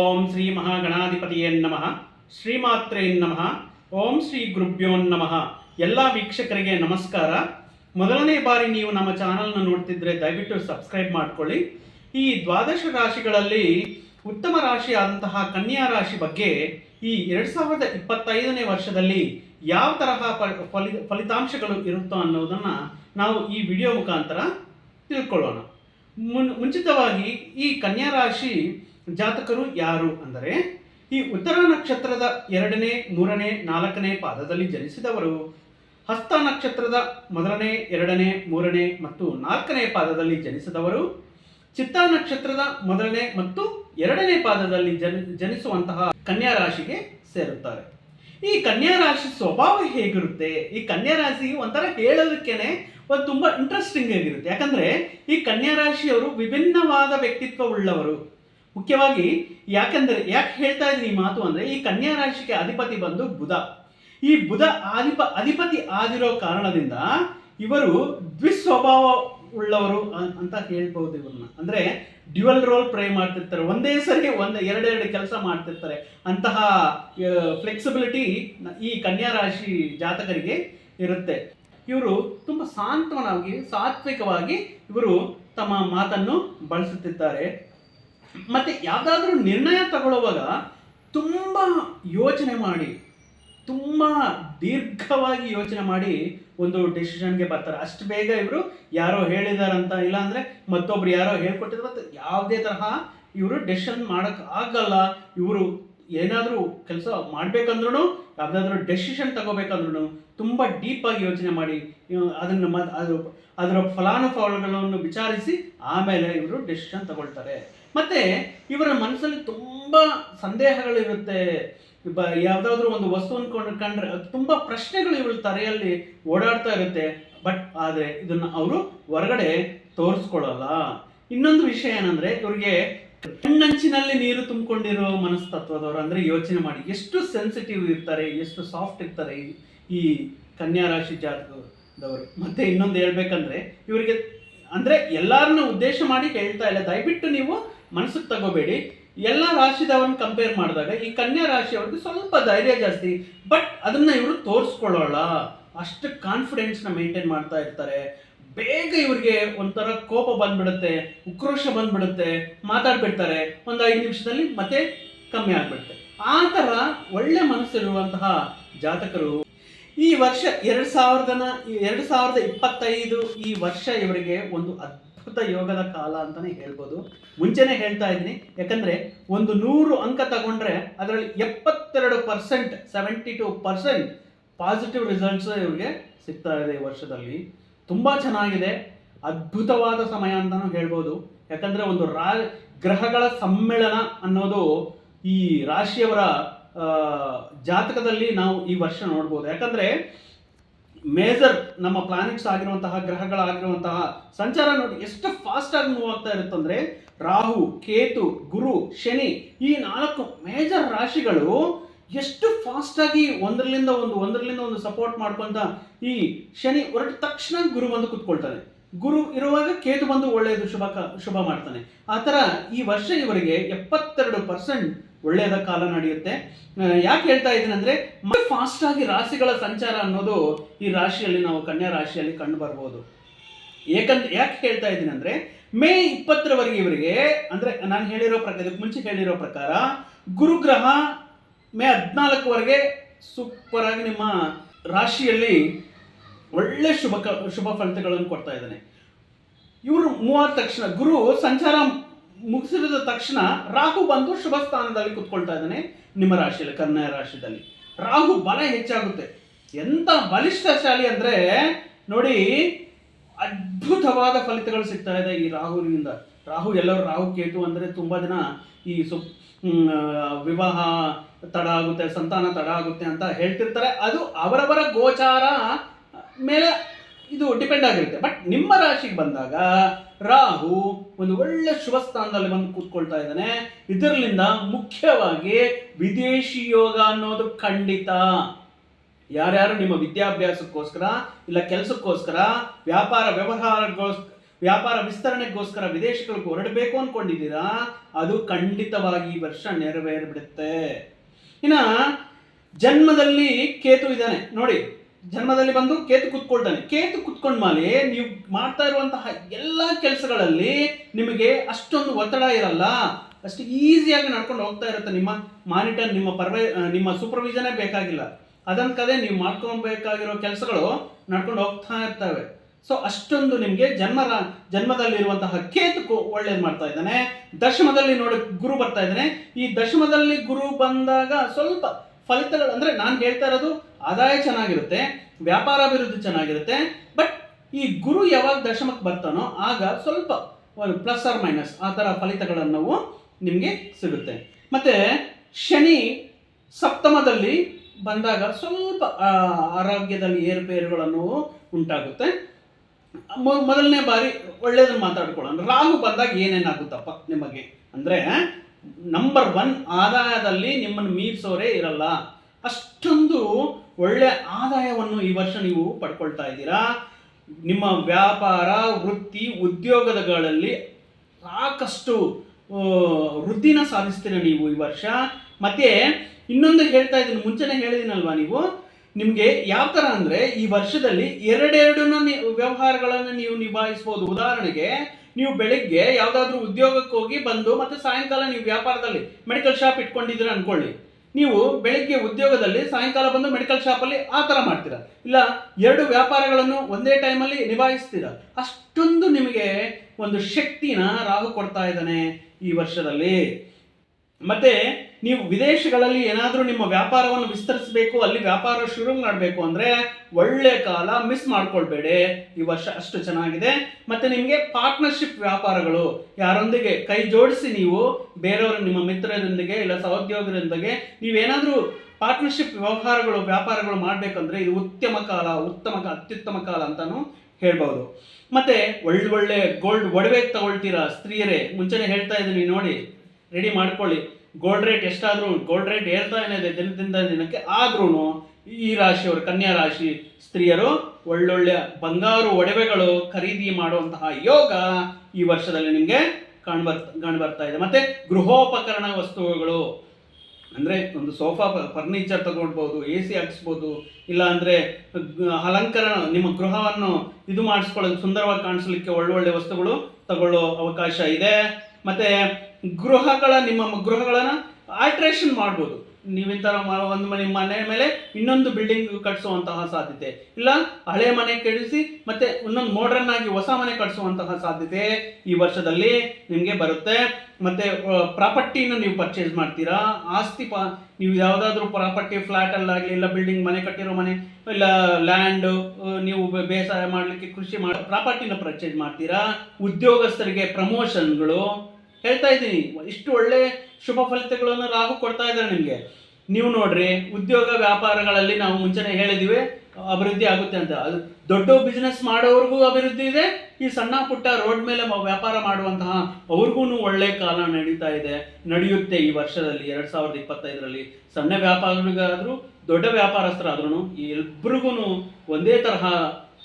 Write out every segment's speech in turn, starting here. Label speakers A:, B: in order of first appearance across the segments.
A: ಓಂ ಶ್ರೀ ಮಹಾಗಣಾಧಿಪತಿಯೇ ನಮಃ, ಶ್ರೀಮಾತ್ರೇ ನಮಃ, ಓಂ ಶ್ರೀ ಗುರುಭ್ಯೋ ನಮಃ. ಎಲ್ಲ ವೀಕ್ಷಕರಿಗೆ ನಮಸ್ಕಾರ. ಮೊದಲನೇ ಬಾರಿ ನೀವು ನಮ್ಮ ಚಾನಲ್ನ ನೋಡ್ತಿದ್ರೆ ದಯವಿಟ್ಟು ಸಬ್ಸ್ಕ್ರೈಬ್ ಮಾಡ್ಕೊಳ್ಳಿ. ಈ ದ್ವಾದಶ ರಾಶಿಗಳಲ್ಲಿ ಉತ್ತಮ ರಾಶಿ ಆದಂತಹ ಕನ್ಯಾ ರಾಶಿ ಬಗ್ಗೆ ಈ ಎರಡು ಸಾವಿರದ ಇಪ್ಪತ್ತೈದನೇ ವರ್ಷದಲ್ಲಿ ಯಾವ ತರಹ ಫಲಿ, ಫಲಿತಾಂಶಗಳು ಇರುತ್ತೋ ಅನ್ನೋದನ್ನ ನಾವು ಈ ವಿಡಿಯೋ ಮುಖಾಂತರ ತಿಳ್ಕೊಳ್ಳೋಣ. ಮುನ್, ಮುಂಚಿತವಾಗಿ ಈ ಕನ್ಯಾ ರಾಶಿ ಜಾತಕರು ಯಾರು ಅಂದರೆ, ಈ ಉತ್ತರ ನಕ್ಷತ್ರದ ಎರಡನೇ, ಮೂರನೇ, ನಾಲ್ಕನೇ ಪಾದದಲ್ಲಿ ಜನಿಸಿದವರು ಹಸ್ತ ನಕ್ಷತ್ರದ ಮೊದಲನೇ, ಎರಡನೇ, ಮೂರನೇ ಮತ್ತು ನಾಲ್ಕನೇ ಪಾದದಲ್ಲಿ ಜನಿಸಿದವರು, ಚಿತ್ತ ನಕ್ಷತ್ರದ ಮೊದಲನೇ ಮತ್ತು ಎರಡನೇ ಪಾದದಲ್ಲಿ ಜನ, ಜನಿಸುವಂತಹ ಕನ್ಯಾ ರಾಶಿಗೆ ಸೇರುತ್ತಾರೆ. ಈ ಕನ್ಯಾ ರಾಶಿ ಸ್ವಭಾವ ಹೇಗಿರುತ್ತೆ? ಈ ಕನ್ಯಾ ರಾಶಿ ಒಂಥರ ಹೇಳೋದಕ್ಕೇನೆ ಒಂದು ತುಂಬಾ ಇಂಟ್ರೆಸ್ಟಿಂಗ್ ಆಗಿರುತ್ತೆ. ಯಾಕಂದ್ರೆ ಈ ಕನ್ಯಾ ರಾಶಿಯವರು ವಿಭಿನ್ನವಾದ ವ್ಯಕ್ತಿತ್ವ ಉಳ್ಳವರು. ಮುಖ್ಯವಾಗಿ ಯಾಕೆಂದರೆ, ಯಾಕೆ ಹೇಳ್ತಾ ಇದ್ದೀನಿ ಈ ಮಾತು ಅಂದ್ರೆ, ಈ ಕನ್ಯಾ ರಾಶಿಗೆ ಅಧಿಪತಿ ಬಂದು ಬುಧ. ಈ ಬುಧ ಅಧಿಪ ಅಧಿಪತಿ ಆದಿರೋ ಕಾರಣದಿಂದ ಇವರು ದ್ವಿಸ್ವಭಾವ ಉಳ್ಳವರು ಅಂತ ಹೇಳ್ಬೋದು ಇವ್ರನ್ನ. ಅಂದ್ರೆ ಡ್ಯುವಲ್ ರೋಲ್ ಪ್ರೇ ಮಾಡ್ತಿರ್ತಾರೆ. ಒಂದೇ ಸರಿ ಒಂದು, ಎರಡೆರಡು ಕೆಲಸ ಮಾಡ್ತಿರ್ತಾರೆ. ಅಂತಹ ಫ್ಲೆಕ್ಸಿಬಿಲಿಟಿ ಈ ಕನ್ಯಾ ರಾಶಿ ಜಾತಕರಿಗೆ ಇರುತ್ತೆ. ಇವರು ತುಂಬ ಸಾಂತ್ವನವಾಗಿ ಸಾತ್ವಿಕವಾಗಿ ಇವರು ತಮ್ಮ ಮಾತನ್ನು ಬಳಸುತ್ತಿದ್ದಾರೆ. ಮತ್ತೆ ಯಾವುದಾದ್ರೂ ನಿರ್ಣಯ ತಗೊಳ್ಳುವಾಗ ತುಂಬ ಯೋಚನೆ ಮಾಡಿ, ತುಂಬ ದೀರ್ಘವಾಗಿ ಯೋಚನೆ ಮಾಡಿ ಒಂದು ಡೆಸಿಷನ್ಗೆ ಬರ್ತಾರೆ. ಅಷ್ಟು ಬೇಗ ಇವರು ಯಾರೋ ಹೇಳಿದಾರಂತ ಅಂದರೆ ಮತ್ತೊಬ್ರು ಯಾರೋ ಹೇಳ್ಕೊಟ್ಟಿದ್ರು, ಮತ್ತು ಯಾವುದೇ ತರಹ ಇವರು ಡೆಸಿಷನ್ ಮಾಡೋಕ್ಕಾಗಲ್ಲ ಇವರು ಏನಾದರೂ ಕೆಲಸ ಮಾಡಬೇಕಂದ್ರೂ ಯಾವುದಾದ್ರೂ ಡೆಸಿಷನ್ ತಗೋಬೇಕಂದ್ರೂ ತುಂಬ ಡೀಪಾಗಿ ಯೋಚನೆ ಮಾಡಿ ಅದನ್ನು ಮ, ಅದು, ಅದರ ಫಲಾನುಫಲಗಳನ್ನು ವಿಚಾರಿಸಿ ಆಮೇಲೆ ಇವರು ಡೆಸಿಷನ್ ತಗೊಳ್ತಾರೆ. ಮತ್ತು ಇವರ ಮನಸ್ಸಲ್ಲಿ ತುಂಬ ಸಂದೇಹಗಳಿರುತ್ತೆ. ಬ, ಯಾವುದಾದ್ರೂ ಒಂದು ವಸ್ತುವನ್ನು ಕೊಂಡು ಕಂಡ್ರೆ ತುಂಬ ಪ್ರಶ್ನೆಗಳು ಇವರು ತಲೆಯಲ್ಲಿ ಓಡಾಡ್ತಾ ಇರುತ್ತೆ. ಬಟ್ ಆದರೆ ಇದನ್ನು ಅವರು ಹೊರಗಡೆ ತೋರಿಸ್ಕೊಳ್ಳಲ್ಲ ಇನ್ನೊಂದು ವಿಷಯ ಏನಂದರೆ, ಇವ್ರಿಗೆ ಕಣ್ಣಂಚಿನಲ್ಲಿ ನೀರು ತುಂಬಿಕೊಂಡಿರೋ ಮನಸ್ತತ್ವದವರು ಅಂದ್ರೆ ಯೋಚನೆ ಮಾಡಿ ಎಷ್ಟು ಸೆನ್ಸಿಟಿವ್ ಇರ್ತಾರೆ, ಎಷ್ಟು ಸಾಫ್ಟ್ ಇರ್ತಾರೆ ಈ- ಕನ್ಯಾ ರಾಶಿ ಜಾತಕದವರು. ಮತ್ತೆ ಇನ್ನೊಂದು ಹೇಳ್ಬೇಕಂದ್ರೆ ಇವರಿಗೆ ಅಂದ್ರೆ ಎಲ್ಲರನ್ನ ಉದ್ದೇಶ ಮಾಡಿ ಹೇಳ್ತಾ ಇಲ್ಲ. ದಯವಿಟ್ಟು ನೀವು ಮನಸ್ಸಿಗೆ ತಗೋಬೇಡಿ. ಎಲ್ಲ ರಾಶಿದವರನ್ನ ಕಂಪೇರ್ ಮಾಡಿದಾಗ ಈ ಕನ್ಯಾ ರಾಶಿಯವ್ರಿಗೆ ಸ್ವಲ್ಪ ಧೈರ್ಯ ಜಾಸ್ತಿ ಬಟ್ ಅದನ್ನ ಇವರು ತೋರಿಸ್ಕೊಳ್ಳೋಲ್ಲ. ಅಷ್ಟು ಕಾನ್ಫಿಡೆನ್ಸ್ನ ಮೇಂಟೈನ್ ಮಾಡ್ತಾ ಇರ್ತಾರೆ. ಬೇಗ ಇವರಿಗೆ ಒಂಥರ ಕೋಪ ಬಂದ್ಬಿಡುತ್ತೆ, ಉಕ್ರೋಶ ಬಂದ್ಬಿಡುತ್ತೆ, ಮಾತಾಡ್ಬಿಡ್ತಾರೆ. ಒಂದು ಐದು ನಿಮಿಷದಲ್ಲಿ ಮತ್ತೆ ಕಮ್ಮಿ ಆಗ್ಬಿಡುತ್ತೆ. ಆ ಥರ ಒಳ್ಳೆ ಮನಸ್ಸಿರುವಂತಹ ಜಾತಕರು ಈ ವರ್ಷ ಎರಡು ಸಾವಿರದನ, ಎರಡು ಸಾವಿರದ ಇಪ್ಪತ್ತೈದು ಈ ವರ್ಷ ಇವರಿಗೆ ಒಂದು ಅದ್ಭುತ ಯೋಗದ ಕಾಲ ಅಂತಾನೆ ಹೇಳ್ಬೋದು. ಮುಂಚೆನೆ ಹೇಳ್ತಾ ಇದ್ದೀನಿ, ಯಾಕಂದ್ರೆ ಒಂದು ನೂರು ಅಂಕ ತಗೊಂಡ್ರೆ ಅದರಲ್ಲಿ ಎಪ್ಪತ್ತೆರಡು percent seventy two percent positive results ಇವರಿಗೆ ಸಿಗ್ತಾ ಇದೆ ಈ ವರ್ಷದಲ್ಲಿ. ತುಂಬ ಚೆನ್ನಾಗಿದೆ, ಅದ್ಭುತವಾದ ಸಮಯ ಅಂತಲೂ ಹೇಳ್ಬೋದು. ಯಾಕಂದ್ರೆ ಒಂದು ರಾ, ಗ್ರಹಗಳ ಸಮ್ಮೇಳನ ಅನ್ನೋದು ಈ ರಾಶಿಯವರ ಜಾತಕದಲ್ಲಿ ನಾವು ಈ ವರ್ಷ ನೋಡ್ಬೋದು. ಯಾಕಂದ್ರೆ ಮೇಜರ್ ನಮ್ಮ ಪ್ಲಾನೆಟ್ಸ್ ಆಗಿರುವಂತಹ ಗ್ರಹಗಳಾಗಿರುವಂತಹ ಸಂಚಾರ ನೋಡಿ ಎಷ್ಟು ಫಾಸ್ಟಾಗಿ ಮೂವ್ ಆಗ್ತಾ ಇರುತ್ತಂದ್ರೆ ರಾಹು, ಕೇತು, ಗುರು, ಶನಿ ಈ ನಾಲ್ಕು ಮೇಜರ್ ರಾಶಿಗಳು ಎಷ್ಟು ಫಾಸ್ಟ್ ಆಗಿ ಒಂದರಲ್ಲಿಂದ ಒಂದು ಒಂದರಲ್ಲಿಂದ ಒಂದು ಸಪೋರ್ಟ್ ಮಾಡ್ಕೊಂತ ಈ ಶನಿ ಹೊರಟ ತಕ್ಷಣ ಗುರು ಬಂದು ಕುತ್ಕೊಳ್ತಾನೆ. ಗುರು ಇರುವಾಗ ಕೇತು ಬಂದು ಒಳ್ಳೆಯದು ಶುಭ ಶುಭ ಮಾಡ್ತಾನೆ. ಆ ಥರ ಈ ವರ್ಷ ಇವರಿಗೆ ಎಪ್ಪತ್ತೆರಡು ಪರ್ಸೆಂಟ್ ಒಳ್ಳೆಯದ ಕಾಲ ನಡೆಯುತ್ತೆ. ಯಾಕೆ ಹೇಳ್ತಾ ಇದ್ದೀನಿ ಅಂದ್ರೆ ಫಾಸ್ಟ್ ಆಗಿ ರಾಶಿಗಳ ಸಂಚಾರ ಅನ್ನೋದು ಈ ರಾಶಿಯಲ್ಲಿ ನಾವು ಕನ್ಯಾ ರಾಶಿಯಲ್ಲಿ ಕಂಡು ಬರ್ಬೋದು. ಏಕಂದ್ರೆ ಯಾಕೆ ಹೇಳ್ತಾ ಇದ್ದೀನಿ ಅಂದ್ರೆ, ಮೇ ಇಪ್ಪತ್ತರವರೆಗೆ ಇವರಿಗೆ, ಅಂದ್ರೆ ನಾನು ಹೇಳಿರೋ ಪ್ರಕಾರ ಇದಕ್ಕೆ ಮುಂಚೆ ಹೇಳಿರೋ ಪ್ರಕಾರ ಗುರುಗ್ರಹ ಮೇ ಹದಿನಾಲ್ಕುವರೆಗೆ ಸೂಪರಾಗಿ ನಿಮ್ಮ ರಾಶಿಯಲ್ಲಿ ಒಳ್ಳೆ ಶುಭ ಶುಭ ಫಲಿತಗಳನ್ನು ಕೊಡ್ತಾ ಇದ್ದಾನೆ. ಇವರು ಮೂವಾದ ತಕ್ಷಣ, ಗುರು ಸಂಚಾರ ಮುಗಿಸಿದ ತಕ್ಷಣ ರಾಹು ಬಂದು ಶುಭ ಸ್ಥಾನದಲ್ಲಿ ಕುತ್ಕೊಳ್ತಾ ಇದ್ದಾನೆ ನಿಮ್ಮ ರಾಶಿಯಲ್ಲಿ, ಕನ್ಯಾ ರಾಶಿಯಲ್ಲಿ ರಾಹು ಬಲ ಹೆಚ್ಚಾಗುತ್ತೆ. ಎಂತ ಬಲಿಷ್ಠಶಾಲಿ ಅಂದ್ರೆ ನೋಡಿ ಅದ್ಭುತವಾದ ಫಲಿತಗಳು ಸಿಗ್ತಾ ಇದೆ ಈ ರಾಹುವಿನಿಂದ. ರಾಹು ಎಲ್ಲರೂ ರಾಹು ಕೇತು ಅಂದ್ರೆ ತುಂಬಾ ಜನ ಈ ಸು ವಿವಾಹ ತಡ ಆಗುತ್ತೆ, ಸಂತಾನ ತಡ ಆಗುತ್ತೆ ಅಂತ ಹೇಳ್ತಿರ್ತಾರೆ. ಅದು ಅವರವರ ಗೋಚಾರ ಮೇಲೆ ಇದು ಡಿಪೆಂಡ್ ಆಗಿರುತ್ತೆ. ಬಟ್ ನಿಮ್ಮ ರಾಶಿಗೆ ಬಂದಾಗ ರಾಹು ಒಂದು ಒಳ್ಳೆ ಶುಭ ಸ್ಥಾನದಲ್ಲಿ ಬಂದು ಕೂತ್ಕೊಳ್ತಾ ಇದ್ದಾನೆ. ಇದರಲ್ಲಿಂದ ಮುಖ್ಯವಾಗಿ ವಿದೇಶಿ ಯೋಗ ಅನ್ನೋದು ಖಂಡಿತ. ಯಾರ್ಯಾರು ನಿಮ್ಮ ವಿದ್ಯಾಭ್ಯಾಸಕ್ಕೋಸ್ಕರ ಇಲ್ಲ ಕೆಲಸಕ್ಕೋಸ್ಕರ, ವ್ಯಾಪಾರ ವ್ಯವಹಾರಗೋಸ್ಕರ ವ್ಯಾಪಾರ ವಿಸ್ತರಣೆಗೋಸ್ಕರ ವಿದೇಶಗಳಿಗೆ ಹೊರಡಬೇಕು ಅಂದ್ಕೊಂಡಿದ್ದೀರಾ ಅದು ಖಂಡಿತವಾಗಿ ಈ ವರ್ಷ ನೆರವೇರಿಬಿಡುತ್ತೆ. ಇನ್ನ ಜನ್ಮದಲ್ಲಿ ಕೇತು ಇದ್ದಾನೆ. ನೋಡಿ, ಜನ್ಮದಲ್ಲಿ ಬಂದು ಕೇತು ಕುತ್ಕೊಳ್ತಾನೆ. ಕೇತು ಕುತ್ಕೊಂಡ ಮೇಲೆ ನೀವು ಮಾಡ್ತಾ ಇರುವಂತಹ ಎಲ್ಲ ಕೆಲಸಗಳಲ್ಲಿ ನಿಮಗೆ ಅಷ್ಟೊಂದು ಒತ್ತಡ ಇರಲ್ಲ. ಅಷ್ಟು ಈಸಿಯಾಗಿ ನಡ್ಕೊಂಡು ಹೋಗ್ತಾ ಇರುತ್ತೆ ನಿಮ್ಮ ಮಾನಿಟರ್, ನಿಮ್ಮ ಪರ್ವೆ ನಿಮ್ಮ ಸೂಪರ್ವಿಷನೇ ಬೇಕಾಗಿಲ್ಲ. ಅದನ್ನ ಕದೇ ನೀವು ಮಾಡ್ಕೊಬೇಕಾಗಿರೋ ಕೆಲಸಗಳು ನಡ್ಕೊಂಡು ಹೋಗ್ತಾ ಇರ್ತವೆ. ಸೊ ಅಷ್ಟೊಂದು ನಿಮಗೆ ಜನ್ಮ ಜನ್ಮದಲ್ಲಿರುವಂತಹ ಕೇತು ಒಳ್ಳೇದು ಮಾಡ್ತಾ ಇದ್ದಾನೆ. ದಶಮದಲ್ಲಿ ನೋಡಿ ಗುರು ಬರ್ತಾ ಇದ್ದಾನೆ. ಈ ದಶಮದಲ್ಲಿ ಗುರು ಬಂದಾಗ ಸ್ವಲ್ಪ ಫಲಿತಗಳು, ಅಂದ್ರೆ ನಾನು ಹೇಳ್ತಾ ಇರೋದು ಆದಾಯ ಚೆನ್ನಾಗಿರುತ್ತೆ, ವ್ಯಾಪಾರ ಅಭಿವೃದ್ಧಿ ಚೆನ್ನಾಗಿರುತ್ತೆ ಬಟ್ ಈ ಗುರು ಯಾವಾಗ ದಶಮಕ್ಕೆ ಬರ್ತಾನೋ ಆಗ ಸ್ವಲ್ಪ ಪ್ಲಸ್ ಆರ್ ಮೈನಸ್ ಆ ಥರ ಫಲಿತಗಳನ್ನು ನಾವು ನಿಮಗೆ ಸಿಗುತ್ತೆ. ಮತ್ತೆ ಶನಿ ಸಪ್ತಮದಲ್ಲಿ ಬಂದಾಗ ಸ್ವಲ್ಪ ಆರೋಗ್ಯದಲ್ಲಿ ಏರುಪೇರುಗಳನ್ನು ಉಂಟಾಗುತ್ತೆ. ಮೊದಲನೇ ಬಾರಿ ಒಳ್ಳೇದನ್ನ ಮಾತಾಡ್ಕೊಳ್ಳೋಣ. ರಾಹು ಬಂದಾಗ ಏನೇನಾಗುತ್ತಪ್ಪ ನಿಮಗೆ? ಅಂದರೆ ನಂಬರ್ ಒನ್ ಆದಾಯದಲ್ಲಿ ನಿಮ್ಮನ್ನು ಮೀರಿಸೋರೇ ಇರಲ್ಲ. ಅಷ್ಟೊಂದು ಒಳ್ಳೆ ಆದಾಯವನ್ನು ಈ ವರ್ಷ ನೀವು ಪಡ್ಕೊಳ್ತಾ ಇದ್ದೀರಾ. ನಿಮ್ಮ ವ್ಯಾಪಾರ, ವೃತ್ತಿ, ಉದ್ಯೋಗಗಳಲ್ಲಿ ಸಾಕಷ್ಟು ವೃದ್ಧಿನ ಸಾಧಿಸ್ತೀರ ನೀವು ಈ ವರ್ಷ? ಮತ್ತೆ ಇನ್ನೊಂದು ಹೇಳ್ತಾ ಇದ್ದೀನಿ, ಮುಂಚೆನೇ ಹೇಳಿದಿನಲ್ವಾ ನೀವು? ನಿಮಗೆ ಯಾವ ಥರ ಅಂದರೆ ಈ ವರ್ಷದಲ್ಲಿ ಎರಡೆರಡನ್ನ ನಿ- ವ್ಯವಹಾರಗಳನ್ನು ನೀವು ನಿಭಾಯಿಸ್ಬೋದು. ಉದಾಹರಣೆಗೆ, ನೀವು ಬೆಳಿಗ್ಗೆ ಯಾವುದಾದ್ರೂ ಉದ್ಯೋಗಕ್ಕೆ ಹೋಗಿ ಬಂದು ಮತ್ತೆ ಸಾಯಂಕಾಲ ನೀವು ವ್ಯಾಪಾರದಲ್ಲಿ ಮೆಡಿಕಲ್ ಶಾಪ್ ಇಟ್ಕೊಂಡಿದ್ದೀರ ಅನ್ಕೊಳ್ಳಿ. ನೀವು ಬೆಳಿಗ್ಗೆ ಉದ್ಯೋಗದಲ್ಲಿ ಸಾಯಂಕಾಲ ಬಂದು ಮೆಡಿಕಲ್ ಶಾಪಲ್ಲಿ ಆ ಥರ ಮಾಡ್ತೀರಾ. ಇಲ್ಲ, ಎರಡು ವ್ಯಾಪಾರಗಳನ್ನು ಒಂದೇ ಟೈಮಲ್ಲಿ ನಿಭಾಯಿಸ್ತೀರ. ಅಷ್ಟೊಂದು ನಿಮಗೆ ಒಂದು ಶಕ್ತಿನ ರಾಹು ಕೊಡ್ತಾ ಇದ್ದಾನೆ ಈ ವರ್ಷದಲ್ಲಿ. ಮತ್ತೆ ನೀವು ವಿದೇಶಗಳಲ್ಲಿ ಏನಾದರೂ ನಿಮ್ಮ ವ್ಯಾಪಾರವನ್ನು ವಿಸ್ತರಿಸಬೇಕು, ಅಲ್ಲಿ ವ್ಯಾಪಾರ ಶುರು ಮಾಡಬೇಕು ಅಂದರೆ ಒಳ್ಳೆ ಕಾಲ ಮಿಸ್ ಮಾಡ್ಕೊಳ್ಬೇಡಿ. ಈ ವರ್ಷ ಅಷ್ಟು ಚೆನ್ನಾಗಿದೆ. ಮತ್ತೆ ನಿಮಗೆ ಪಾರ್ಟ್ನರ್ಶಿಪ್ ವ್ಯಾಪಾರಗಳು, ಯಾರೊಂದಿಗೆ ಕೈ ಜೋಡಿಸಿ ನೀವು, ಬೇರೆಯವರು ನಿಮ್ಮ ಮಿತ್ರರೊಂದಿಗೆ ಇಲ್ಲ ಸಹೋದ್ಯೋಗರೊಂದಿಗೆ ನೀವೇನಾದರೂ ಪಾರ್ಟ್ನರ್ಶಿಪ್ ವ್ಯವಹಾರಗಳು, ವ್ಯಾಪಾರಗಳು ಮಾಡಬೇಕಂದ್ರೆ ಇದು ಉತ್ತಮ ಕಾಲ, ಉತ್ತಮ ಅತ್ಯುತ್ತಮ ಕಾಲ ಅಂತಾನು ಹೇಳ್ಬೋದು. ಮತ್ತೆ ಒಳ್ಳೆ ಒಳ್ಳೆ ಗೋಲ್ಡ್ ಒಡವೆ ತಗೊಳ್ತೀರಾ ಸ್ತ್ರೀಯರೇ? ಮುಂಚೆನೆ ಹೇಳ್ತಾ ಇದ್ದೀನಿ ನೋಡಿ ರೆಡಿ ಮಾಡ್ಕೊಳ್ಳಿ. ಗೋಲ್ಡ್ ರೇಟ್ ಎಷ್ಟಾದ್ರೂ ಗೋಲ್ಡ್ ರೇಟ್ ಏರ್ತಾ ಇದೆ ದಿನದಿಂದ ದಿನಕ್ಕೆ ಆದ್ರೂ ಈ ರಾಶಿಯವರು, ಕನ್ಯಾ ರಾಶಿ ಸ್ತ್ರೀಯರು, ಒಳ್ಳೊಳ್ಳೆ ಬಂಗಾರು ಒಡವೆಗಳು ಖರೀದಿ ಮಾಡುವಂತಹ ಯೋಗ ಈ ವರ್ಷದಲ್ಲಿ ನಿಮಗೆ ಕಾಣ್ಬರ್ ಕಾಣ್ ಬರ್ತಾ ಇದೆ. ಮತ್ತೆ ಗೃಹೋಪಕರಣ ವಸ್ತುಗಳು, ಅಂದರೆ ಒಂದು ಸೋಫಾ ಫರ್ನಿಚರ್ ತಗೊಳ್ಬೋದು, ಎ ಸಿ ಹಾಕ್ಸ್ಬೋದು ಇಲ್ಲ ಅಂದ್ರೆ ಅಲಂಕರಣ, ನಿಮ್ಮ ಗೃಹವನ್ನು ಇದು ಮಾಡಿಸ್ಕೊಳ್ಳೋದು ಸುಂದರವಾಗಿ ಕಾಣಿಸ್ಲಿಕ್ಕೆ ಒಳ್ಳೊಳ್ಳೆ ವಸ್ತುಗಳು ತಗೊಳ್ಳೋ ಅವಕಾಶ ಇದೆ. ಮತ್ತೆ ಗೃಹಗಳ, ನಿಮ್ಮ ಗೃಹಗಳನ್ನು ಆಲ್ಟ್ರೇಷನ್ ಮಾಡ್ಬೋದು. ನೀವಿಂತ ಒಂದು ಮನೆ ಮನೆ ಮೇಲೆ ಇನ್ನೊಂದು ಬಿಲ್ಡಿಂಗ್ ಕಟ್ಟಿಸುವಂತಹ ಸಾಧ್ಯತೆ. ಇಲ್ಲ, ಹಳೆ ಮನೆ ಕೆಡಿಸಿ, ಮತ್ತೆ ಇನ್ನೊಂದು ಮಾಡರ್ನ್ ಆಗಿ ಹೊಸ ಮನೆ ಕಟ್ಟಿಸುವಂತಹ ಸಾಧ್ಯತೆ ಈ ವರ್ಷದಲ್ಲಿ ನಿಮಗೆ ಬರುತ್ತೆ. ಮತ್ತೆ ಪ್ರಾಪರ್ಟಿನ ನೀವು ಪರ್ಚೇಸ್ ಮಾಡ್ತೀರಾ? ಆಸ್ತಿ ಪಾ ನೀವು ಯಾವುದಾದ್ರೂ ಪ್ರಾಪರ್ಟಿ ಫ್ಲಾಟ್ ಅಲ್ಲಾಗಲಿ, ಇಲ್ಲ ಬಿಲ್ಡಿಂಗ್ ಮನೆ ಕಟ್ಟಿರೋ ಮನೆ, ಇಲ್ಲ ಲ್ಯಾಂಡ್ ನೀವು ಬೇಸಾಯ ಮಾಡಲಿಕ್ಕೆ ಕೃಷಿ ಮಾಡಿ ಪ್ರಾಪರ್ಟಿನ ಪರ್ಚೇಸ್ ಮಾಡ್ತೀರಾ? ಉದ್ಯೋಗಸ್ಥರಿಗೆ ಪ್ರಮೋಷನ್ಗಳು ಹೇಳ್ತಾ ಇದ್ದೀನಿ. ಇಷ್ಟು ಒಳ್ಳೆ ಶುಭ ಫಲಿತಗಳನ್ನು ರಾಹು ಕೊಡ್ತಾ ಇದ್ದಾರೆ ನಿಮಗೆ. ನೀವು ನೋಡ್ರಿ, ಉದ್ಯೋಗ ವ್ಯಾಪಾರಗಳಲ್ಲಿ ನಾವು ಮುಂಚೆನೆ ಹೇಳಿದಿವಿ, ಅಭಿವೃದ್ಧಿ ಆಗುತ್ತೆ ಅಂತ. ಅದು ದೊಡ್ಡ ಬಿಸ್ನೆಸ್ ಮಾಡೋವ್ರಿಗೂ ಅಭಿವೃದ್ಧಿ ಇದೆ, ಈ ಸಣ್ಣ ಪುಟ್ಟ ರೋಡ್ ಮೇಲೆ ವ್ಯಾಪಾರ ಮಾಡುವಂತಹ ಅವ್ರಿಗೂ ಒಳ್ಳೆ ಕಾಲ ನಡೀತಾ ಇದೆ, ನಡೆಯುತ್ತೆ ಈ ವರ್ಷದಲ್ಲಿ, ಎರಡು ಸಾವಿರದ ಇಪ್ಪತ್ತೈದರಲ್ಲಿ. ಸಣ್ಣ ವ್ಯಾಪಾರಿಗಾದ್ರೂ ದೊಡ್ಡ ವ್ಯಾಪಾರಸ್ಥರಾದ್ರೂ ಇಬ್ಬರಿಗೂ ಒಂದೇ ತರಹ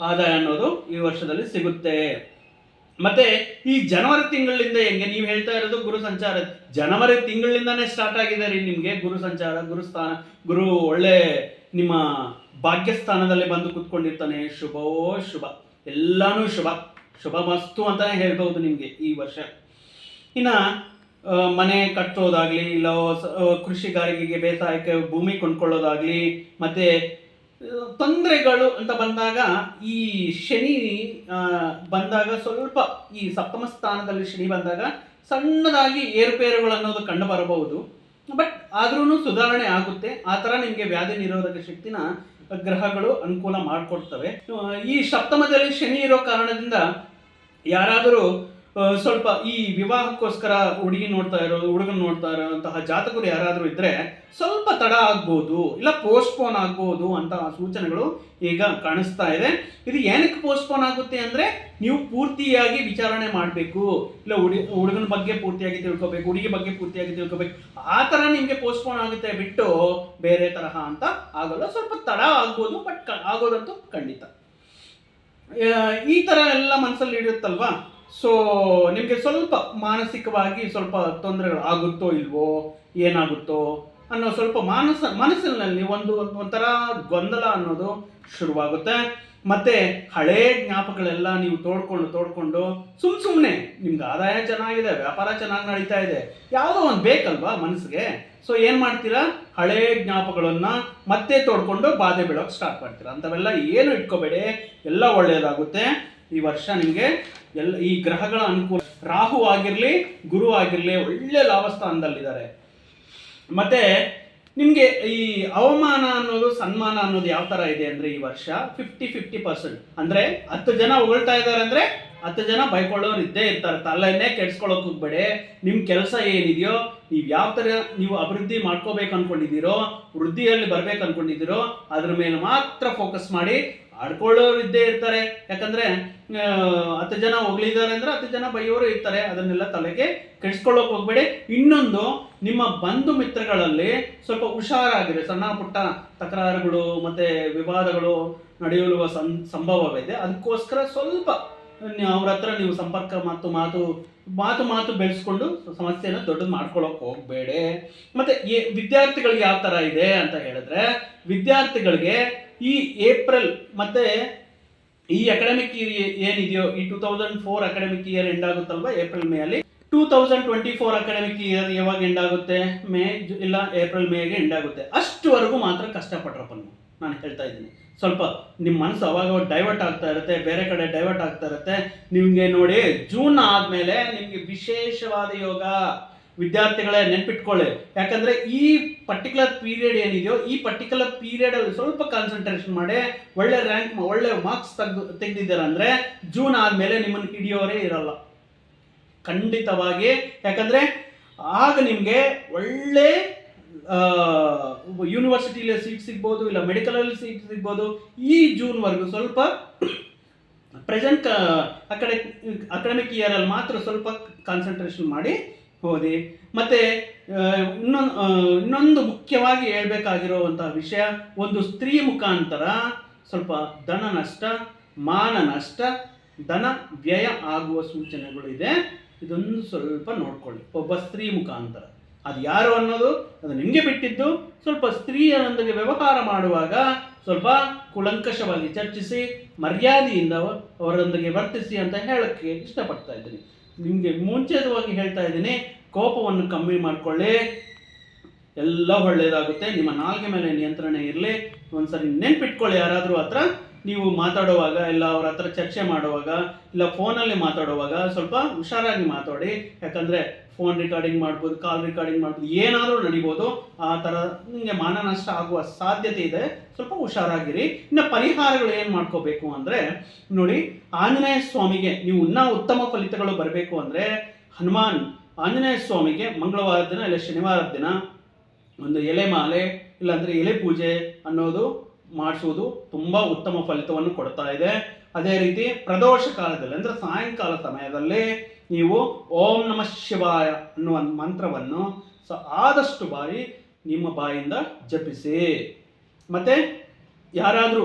A: ಆದಾಯ ಅನ್ನೋದು ಈ ವರ್ಷದಲ್ಲಿ ಸಿಗುತ್ತೆ. ಮತ್ತೆ ಈ ಜನವರಿ ತಿಂಗಳಿಂದ ಹೆಂಗೆ? ನೀವು ಹೇಳ್ತಾ ಇರೋದು ಗುರು ಸಂಚಾರ. ಜನವರಿ ತಿಂಗಳಿಂದಾನೇ ಸ್ಟಾರ್ಟ್ ಆಗಿದೆ ರೀ ನಿಮಗೆ ಗುರು ಸಂಚಾರ ಗುರುಸ್ಥಾನ ಗುರು ಒಳ್ಳೆ ನಿಮ್ಮ ಭಾಗ್ಯಸ್ಥಾನದಲ್ಲಿ ಬಂದು ಕುತ್ಕೊಂಡಿರ್ತಾನೆ. ಶುಭವೋ ಶುಭ. ಎಲ್ಲಾನು ಶುಭ. ಶುಭ ಮಸ್ತು ಅಂತಾನೆ ಹೇಳ್ಬಹುದು ನಿಮಗೆ ಈ ವರ್ಷ. ಇನ್ನ ಮನೆ ಕಟ್ಟೋದಾಗ್ಲಿ, ಇಲ್ಲ ಕೃಷಿಗಾರಿಕೆಗೆ ಬೇಸಾಯಕ್ಕೆ ಭೂಮಿ ಕೊಂಡ್ಕೊಳ್ಳೋದಾಗ್ಲಿ, ಮತ್ತೆ ತೊಂದರೆಗಳು ಅಂತ ಬಂದಾಗ ಈ ಶನಿ ಬಂದಾಗ ಸ್ವಲ್ಪ ಈ ಸಪ್ತಮ ಸ್ಥಾನದಲ್ಲಿ ಶನಿ ಬಂದಾಗ ಸಣ್ಣದಾಗಿ ಏರುಪೇರುಗಳು ಅನ್ನೋದು ಕಂಡು ಬರಬಹುದು. ಬಟ್ ಆದ್ರೂ ಸುಧಾರಣೆ ಆಗುತ್ತೆ. ಆ ಥರ ನಿಮಗೆ ವ್ಯಾಧಿ ನಿರೋಧಕ ಶಕ್ತಿನ ಗ್ರಹಗಳು ಅನುಕೂಲ ಮಾಡಿಕೊಡ್ತವೆ. ಈ ಸಪ್ತಮದಲ್ಲಿ ಶನಿ ಇರೋ ಕಾರಣದಿಂದ ಯಾರಾದರೂ ಸ್ವಲ್ಪ ಈ ವಿವಾಹಕ್ಕೋಸ್ಕರ ಹುಡುಗಿ ನೋಡ್ತಾ ಇರೋ, ಹುಡುಗನ ನೋಡ್ತಾ ಇರೋಂತಹ ಜಾತಕರು ಯಾರಾದರೂ ಇದ್ದರೆ ಸ್ವಲ್ಪ ತಡ ಆಗ್ಬೋದು ಇಲ್ಲ ಪೋಸ್ಟ್ಪೋನ್ ಆಗ್ಬೋದು ಅಂತ ಸೂಚನೆಗಳು ಈಗ ಕಾಣಿಸ್ತಾ ಇದೆ. ಇದು ಏನಕ್ಕೆ ಪೋಸ್ಟ್ಪೋನ್ ಆಗುತ್ತೆ ಅಂದ್ರೆ ನೀವು ಪೂರ್ತಿಯಾಗಿ ವಿಚಾರಣೆ ಮಾಡಬೇಕು, ಇಲ್ಲ ಹುಡುಗ ಹುಡುಗನ ಬಗ್ಗೆ ಪೂರ್ತಿಯಾಗಿ ತಿಳ್ಕೊಬೇಕು, ಹುಡುಗಿ ಬಗ್ಗೆ ಪೂರ್ತಿಯಾಗಿ ತಿಳ್ಕೊಬೇಕು, ಆ ಥರ ನಿಮಗೆ ಪೋಸ್ಟ್ಪೋನ್ ಆಗುತ್ತೆ ಬಿಟ್ಟು ಬೇರೆ ತರಹ ಅಂತ ಆಗೋಲ್ಲ. ಸ್ವಲ್ಪ ತಡ ಆಗ್ಬೋದು ಬಟ್ ಆಗೋದಂತೂ ಖಂಡಿತ. ಈ ಥರ ಎಲ್ಲ ಮನಸ್ಸಲ್ಲಿ ಇಡುತ್ತಲ್ವಾ ಸೊ ನಿಮಗೆ ಸ್ವಲ್ಪ ಮಾನಸಿಕವಾಗಿ ಸ್ವಲ್ಪ ತೊಂದರೆಗಳು ಆಗುತ್ತೋ ಇಲ್ವೋ, ಏನಾಗುತ್ತೋ ಅನ್ನೋ ಸ್ವಲ್ಪ ಮಾನಸ, ಮನಸ್ಸಿನಲ್ಲಿ ಒಂದು, ಒಂಥರ ಗೊಂದಲ ಅನ್ನೋದು ಶುರುವಾಗುತ್ತೆ. ಮತ್ತೆ ಹಳೇ ಜ್ಞಾಪಕಗಳೆಲ್ಲ ನೀವು ತೋಡ್ಕೊಂಡು ತೋಡ್ಕೊಂಡು ಸುಮ್ ಸುಮ್ಮನೆ ನಿಮ್ಗೆ ಆದಾಯ ಚೆನ್ನಾಗಿದೆ, ವ್ಯಾಪಾರ ಚೆನ್ನಾಗಿ ನಡೀತಾ ಇದೆ. ಯಾವುದೋ ಒಂದು ಬೇಕಲ್ವಾ ಮನಸ್ಸಿಗೆ? ಸೊ ಏನು ಮಾಡ್ತೀರಾ? ಹಳೇ ಜ್ಞಾಪಕಗಳನ್ನ ಮತ್ತೆ ತೋಡ್ಕೊಂಡು ಬಾಧೆ ಬೀಳೋಕೆ ಸ್ಟಾರ್ಟ್ ಮಾಡ್ತೀರಾ. ಅಂಥವೆಲ್ಲ ಏನು ಇಟ್ಕೋಬೇಡಿ. ಎಲ್ಲ ಒಳ್ಳೆಯದಾಗುತ್ತೆ ಈ ವರ್ಷ ನಿಮಗೆ ಎಲ್ಲ ಈ ಗ್ರಹಗಳ ಅನುಕೂಲ. ರಾಹು ಆಗಿರಲಿ, ಗುರು ಆಗಿರಲಿ, ಒಳ್ಳೆ ಲಾಭಸ್ಥಾನದಲ್ಲಿದ್ದಾರೆ. ಮತ್ತೆ ನಿಮಗೆ ಈ ಅವಮಾನ ಅನ್ನೋದು, ಸನ್ಮಾನ ಅನ್ನೋದು ಯಾವ ಥರ ಇದೆ ಅಂದರೆ ಈ ವರ್ಷ? ಫಿಫ್ಟಿ ಫಿಫ್ಟಿ ಪರ್ಸೆಂಟ್ ಅಂದರೆ ಹತ್ತು ಜನ ಹೊಗಳ್ತಾ ಇದ್ದಾರೆ ಅಂದರೆ ಹತ್ತು ಜನ ಬೈಕೊಳ್ಳೋರು ಇದ್ದೇ ಇರ್ತಾರೆ. ತಲೆನೇ ಕೆಡ್ಸ್ಕೊಳಕ್ ಹೋಗ್ಬೇಡಿ. ನಿಮ್ಮ ಕೆಲಸ ಏನಿದೆಯೋ, ನೀವು ಯಾವ ಥರ ನೀವು ಅಭಿವೃದ್ಧಿ ಮಾಡ್ಕೋಬೇಕು ಅಂದ್ಕೊಂಡಿದ್ದೀರೋ ವೃದ್ಧಿಯಲ್ಲಿ ಬರ್ಬೇಕು ಅಂದ್ಕೊಂಡಿದ್ದೀರೋ ಅದ್ರ ಮೇಲೆ ಮಾತ್ರ ಫೋಕಸ್ ಮಾಡಿ ಆಡ್ಕೊಳ್ಳೋರು ಇದ್ದೇ ಇರ್ತಾರೆ. ಯಾಕಂದ್ರೆ ಹತ್ತು ಜನ ಹೊಗಳಿದ್ದಾರೆ ಅಂದ್ರೆ ಹತ್ತು ಜನ ಬೈಯೋರು ಇರ್ತಾರೆ. ಅದನ್ನೆಲ್ಲ ತಲೆಗೆ ಕೆಡಿಸ್ಕೊಳ್ಳೋಕೆ ಹೋಗ್ಬೇಡಿ. ಇನ್ನೊಂದು, ನಿಮ್ಮ ಬಂಧು ಮಿತ್ರಗಳಲ್ಲಿ ಸ್ವಲ್ಪ ಹುಷಾರಾಗಿರಿ. ಸಣ್ಣ ಪುಟ್ಟ ತಕರಾರುಗಳು, ಮತ್ತೆ ವಿವಾದಗಳು ನಡೆಯುವ ಸಂ, ಸಂಭವವಿದೆ. ಅದಕ್ಕೋಸ್ಕರ ಸ್ವಲ್ಪ ಅವ್ರ ಹತ್ರ ನೀವು ಸಂಪರ್ಕ, ಮಾತು ಮಾತು ಮಾತು ಮಾತು ಬೆಳೆಸ್ಕೊಂಡು ಸಮಸ್ಯೆನ ದೊಡ್ಡದು ಮಾಡ್ಕೊಳ್ಳೋಕೆ ಹೋಗಬೇಡಿ. ಮತ್ತೆ ವಿದ್ಯಾರ್ಥಿಗಳಿಗೆ ಯಾವ ಥರ ಇದೆ ಅಂತ ಹೇಳಿದ್ರೆ, ವಿದ್ಯಾರ್ಥಿಗಳಿಗೆ ಈ ಏಪ್ರಿಲ್ ಮತ್ತೆ ಈ ಅಕಾಡೆಮಿಕ್ ಇಯರ್ ಏನಿದೆಯೋ, ಈ two thousand four academic year end ಆಗುತ್ತಲ್ವಾ? April May ಅಲ್ಲಿ. Two thousand twenty four academic year ಯಾವಾಗ ಎಂಡ್ ಆಗುತ್ತೆ? ಮೇ ಇಲ್ಲ, ಏಪ್ರಿಲ್ ಮೇಗೆ ಎಂಡ್ ಆಗುತ್ತೆ. ಅಷ್ಟುವರೆಗೂ ಮಾತ್ರ ಕಷ್ಟಪಟ್ರಪ್ಪ ನೀವು. ನಾನು ಹೇಳ್ತಾ ಇದ್ದೀನಿ. ಸ್ವಲ್ಪ ನಿಮ್ಮ ಮನಸ್ಸು ಅವಾಗ ಡೈವರ್ಟ್ ಆಗ್ತಾ ಇರುತ್ತೆ, ಬೇರೆ ಕಡೆ ಡೈವರ್ಟ್ ಆಗ್ತಾ ಇರುತ್ತೆ. ನಿಮಗೆ ನೋಡಿ ಜೂನ್ ಆದಮೇಲೆ ನಿಮಗೆ ವಿಶೇಷವಾದ ಯೋಗ. ವಿದ್ಯಾರ್ಥಿಗಳೇ ನೆನ್ಪಿಟ್ಕೊಳ್ಳಿ. ಯಾಕಂದ್ರೆ ಈ ಪರ್ಟಿಕ್ಯುಲರ್ ಪೀರಿಯಡ್ ಏನಿದೆಯೋ, ಈ ಪರ್ಟಿಕ್ಯುಲರ್ ಪೀರಿಯಡ್ ಅಲ್ಲಿ ಸ್ವಲ್ಪ ಕಾನ್ಸಂಟ್ರೇಷನ್ ಮಾಡಿ, ಒಳ್ಳೆ ರ್ಯಾಂಕ್ ಒಳ್ಳೆ ಮಾರ್ಕ್ಸ್ ತೆಗ್ದು, ತೆಗೆದಿದ್ದಾರೆ ಅಂದ್ರೆ ಜೂನ್ ಆದ್ಮೇಲೆ ನಿಮ್ಮನ್ನು ಹಿಡಿಯೋರೇ ಇರಲ್ಲ. ಖಂಡಿತವಾಗಿ. ಯಾಕಂದ್ರೆ ಆಗ ನಿಮಗೆ ಒಳ್ಳೆ ಯೂನಿವರ್ಸಿಟಿಲಿ ಸೀಟ್ ಸಿಗ್ಬೋದು, ಇಲ್ಲ ಮೆಡಿಕಲಲ್ಲಿ ಸೀಟ್ ಸಿಗ್ಬೋದು, ಈ ಜೂನ್ವರೆಗೂ ಸ್ವಲ್ಪ ಪ್ರೆಸೆಂಟ್ ಅಕಡೆ ಅಕಾಡೆಮಿಕ್ ಇಯರಲ್ಲಿ ಮಾತ್ರ ಸ್ವಲ್ಪ ಕಾನ್ಸಂಟ್ರೇಷನ್ ಮಾಡಿ ಓದಿ ಮತ್ತೆ ಇನ್ನೊಂದು ಇನ್ನೊಂದು ಮುಖ್ಯವಾಗಿ ಹೇಳ್ಬೇಕಾಗಿರುವಂತಹ ವಿಷಯ, ಒಂದು ಸ್ತ್ರೀ ಮುಖಾಂತರ ಸ್ವಲ್ಪ ಧನ ನಷ್ಟ, ಮಾನ ನಷ್ಟ, ಧನ ವ್ಯಯ ಆಗುವ ಸೂಚನೆಗಳು ಇದೆ ಇದೊಂದು ಸ್ವಲ್ಪ ನೋಡ್ಕೊಳ್ಳಿ. ಒಬ್ಬ ಸ್ತ್ರೀ ಮುಖಾಂತರ. ಅದು ಯಾರು ಅನ್ನೋದು, ಅದು ನಿಮಗೆ ಬಿಟ್ಟಿದ್ದು. ಸ್ವಲ್ಪ ಸ್ತ್ರೀಯರೊಂದಿಗೆ ವ್ಯವಹಾರ ಮಾಡುವಾಗ ಸ್ವಲ್ಪ ಕುಲಂಕಷವಾಗಿ ಚರ್ಚಿಸಿ, ಮರ್ಯಾದೆಯಿಂದ ಅವರೊಂದಿಗೆ ವರ್ತಿಸಿ ಅಂತ ಹೇಳಕ್ಕೆ ಇಷ್ಟಪಡ್ತಾ ಇದ್ದೀನಿ. ನಿಮಗೆ ಮುಂಚಿತವಾಗಿ ಹೇಳ್ತಾ ಇದ್ದೀನಿ, ಕೋಪವನ್ನು ಕಮ್ಮಿ ಮಾಡಿಕೊಳ್ಳಿ. ಎಲ್ಲ ಒಳ್ಳೆಯದಾಗುತ್ತೆ ನಿಮ್ಮ ನಾಲ್ಗೆ ಮೇಲೆ ನಿಯಂತ್ರಣ ಇರಲಿ. ಒಂದ್ಸರಿ ನೆನ್ಪಿಟ್ಕೊಳ್ಳಿ ಯಾರಾದರೂ ಹತ್ರ. ನೀವು ಮಾತಾಡುವಾಗ ಇಲ್ಲ ಅವ್ರ ಹತ್ರ ಚರ್ಚೆ ಮಾಡುವಾಗ ಇಲ್ಲ ಫೋನಲ್ಲಿ ಮಾತಾಡುವಾಗ ಸ್ವಲ್ಪ ಹುಷಾರಾಗಿ ಮಾತಾಡಿ. ಯಾಕಂದರೆ ಫೋನ್ ರೆಕಾರ್ಡಿಂಗ್ ಮಾಡ್ಬೋದು ಕಾಲ್ ರೆಕಾರ್ಡಿಂಗ್ ಮಾಡ್ಬೋದು, ಏನಾದರೂ ನಡಿಬೋದು, ಆ ಥರ ನಿಮಗೆ ಮಾನನಷ್ಟ ಆಗುವ ಸಾಧ್ಯತೆ ಇದೆ. ಸ್ವಲ್ಪ ಹುಷಾರಾಗಿರಿ. ಇನ್ನು ಪರಿಹಾರಗಳು ಏನು ಮಾಡ್ಕೋಬೇಕು ಅಂದರೆ, ನೋಡಿ, ಆಂಜನೇಯ ಸ್ವಾಮಿಗೆ ನೀವು ಇನ್ನೂ ಉತ್ತಮ ಫಲಿತಗಳು ಬರಬೇಕು ಅಂದರೆ, ಹನುಮಾನ್ ಆಂಜನೇಯ ಸ್ವಾಮಿಗೆ ಮಂಗಳವಾರ ದಿನ ಇಲ್ಲ ಶನಿವಾರದ ದಿನ ಒಂದು ಎಲೆ ಮಾಲೆ, ಇಲ್ಲಾಂದರೆ ಎಲೆ ಪೂಜೆ ಅನ್ನೋದು ಮಾಡಿಸುವುದು ತುಂಬ ಉತ್ತಮ ಫಲಿತವನ್ನು ಕೊಡ್ತಾ ಇದೆ. ಅದೇ ರೀತಿ ಪ್ರದೋಷ ಕಾಲದಲ್ಲಿ, ಅಂದರೆ ಸಾಯಂಕಾಲ ಸಮಯದಲ್ಲಿ ನೀವು ಓಂ ನಮಃ ಶಿವಾಯ ಅನ್ನುವ ಮಂತ್ರವನ್ನು ಸೊ ಆದಷ್ಟು ಬಾರಿ ನಿಮ್ಮ ಬಾಯಿಂದ ಜಪಿಸಿ. ಮತ್ತೆ ಯಾರಾದರೂ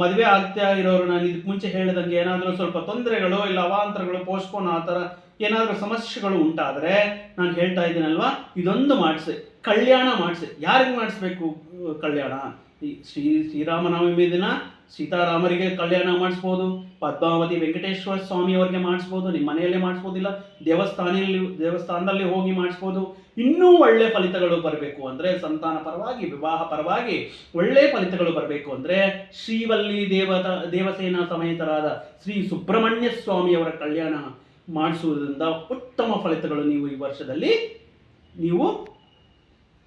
A: ಮದುವೆ ಆಗ್ತಾ ಇರೋರು ನಾನು ಇದಕ್ಕೆ ಮುಂಚೆ ಹೇಳಿದಂಗೆ ಏನಾದರೂ ಸ್ವಲ್ಪ ತೊಂದರೆಗಳು ಇಲ್ಲ ಅವಾಂತರಗಳು ಪೋಸ್ಟ್ಪೋನ್ ಆ ಥರ ಏನಾದರೂ ಸಮಸ್ಯೆಗಳು ಉಂಟಾದರೆ ನಾನು ಹೇಳ್ತಾ ಇದ್ದೀನಲ್ವಾ? ಇದೊಂದು ಮಾಡಿಸಿ. ಕಲ್ಯಾಣ ಮಾಡಿಸಿ. ಯಾರಿಗೆ ಮಾಡಿಸ್ಬೇಕು ಕಲ್ಯಾಣ? ಶ್ರೀ ಶ್ರೀರಾಮನವಮಿ ದಿನ ಸೀತಾರಾಮರಿಗೆ ಕಲ್ಯಾಣ ಮಾಡಿಸ್ಬೋದು, ಪದ್ಮಾವತಿ ವೆಂಕಟೇಶ್ವರ ಸ್ವಾಮಿಯವರಿಗೆ ಮಾಡಿಸ್ಬೋದು, ನಿಮ್ಮ ಮನೆಯಲ್ಲೇ ಮಾಡಿಸ್ಬೋದಿಲ್ಲ, ದೇವಸ್ಥಾನದಲ್ಲಿ ದೇವಸ್ಥಾನದಲ್ಲಿ ಹೋಗಿ ಮಾಡಿಸ್ಬೋದು. ಇನ್ನೂ ಒಳ್ಳೆ ಫಲಿತಗಳು ಬರಬೇಕು ಅಂದರೆ ಸಂತಾನ ಪರವಾಗಿ, ವಿವಾಹ ಪರವಾಗಿ ಒಳ್ಳೆ ಫಲಿತಗಳು ಬರಬೇಕು ಅಂದರೆ ಶ್ರೀವಲ್ಲಿ ದೇವತ, ದೇವಸೇನಾ ಸಮೇತರಾದ ಶ್ರೀ ಸುಬ್ರಹ್ಮಣ್ಯ ಸ್ವಾಮಿಯವರ ಕಲ್ಯಾಣ ಮಾಡಿಸುವುದರಿಂದ ಉತ್ತಮ ಫಲಿತಗಳು ನೀವು ಈ ವರ್ಷದಲ್ಲಿ ನೀವು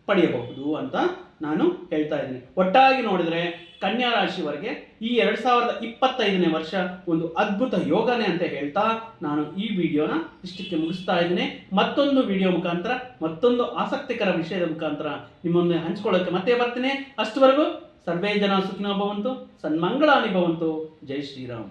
A: ಪಡೆಯಬಹುದು ಅಂತ ನಾನು ಹೇಳ್ತಾ ಇದ್ದೀನಿ. ಒಟ್ಟಾಗಿ ನೋಡಿದರೆ ಕನ್ಯಾ ರಾಶಿವರೆಗೆ ಈ ಎರಡು ಸಾವಿರದ ಇಪ್ಪತ್ತೈದನೇ ವರ್ಷ ಒಂದು ಅದ್ಭುತ ಯೋಗನೆ ಅಂತ ಹೇಳ್ತಾ ನಾನು ಈ ವಿಡಿಯೋನ ಇಷ್ಟಕ್ಕೆ ಮುಗಿಸ್ತಾ ಇದ್ದೀನಿ. ಮತ್ತೊಂದು ವಿಡಿಯೋ ಮುಖಾಂತರ, ಮತ್ತೊಂದು ಆಸಕ್ತಿಕರ ವಿಷಯದ ಮುಖಾಂತರ ನಿಮ್ಮೊಂದಿಗೆ ಹಂಚ್ಕೊಳ್ಳೋಕ್ಕೆ ಮತ್ತೆ ಬರ್ತೀನಿ. ಅಷ್ಟುವರೆಗೂ ಸರ್ವೇ ಜನ ಸುಖಿನೋ ಭವಂತು, ಸನ್ಮಂಗಳಾನಿ ಭವಂತು. ಜೈ ಶ್ರೀರಾಮ್.